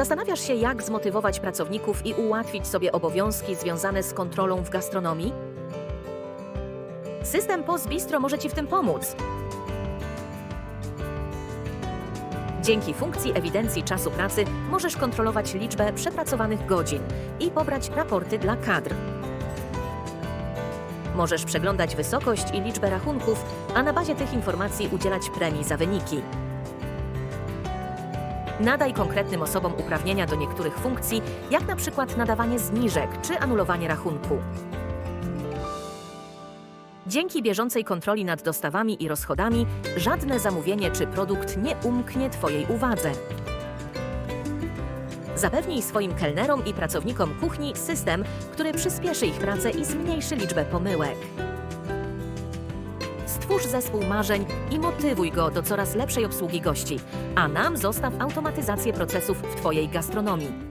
Zastanawiasz się, jak zmotywować pracowników i ułatwić sobie obowiązki związane z kontrolą w gastronomii? System POS Bistro może Ci w tym pomóc. Dzięki funkcji ewidencji czasu pracy możesz kontrolować liczbę przepracowanych godzin i pobrać raporty dla kadr. Możesz przeglądać wysokość i liczbę rachunków, a na bazie tych informacji udzielać premii za wyniki. Nadaj konkretnym osobom uprawnienia do niektórych funkcji, jak na przykład nadawanie zniżek czy anulowanie rachunku. Dzięki bieżącej kontroli nad dostawami i rozchodami, żadne zamówienie czy produkt nie umknie Twojej uwadze. Zapewnij swoim kelnerom i pracownikom kuchni system, który przyspieszy ich pracę i zmniejszy liczbę pomyłek. Stwórz zespół marzeń i motywuj go do coraz lepszej obsługi gości, a nam zostaw automatyzację procesów w Twojej gastronomii.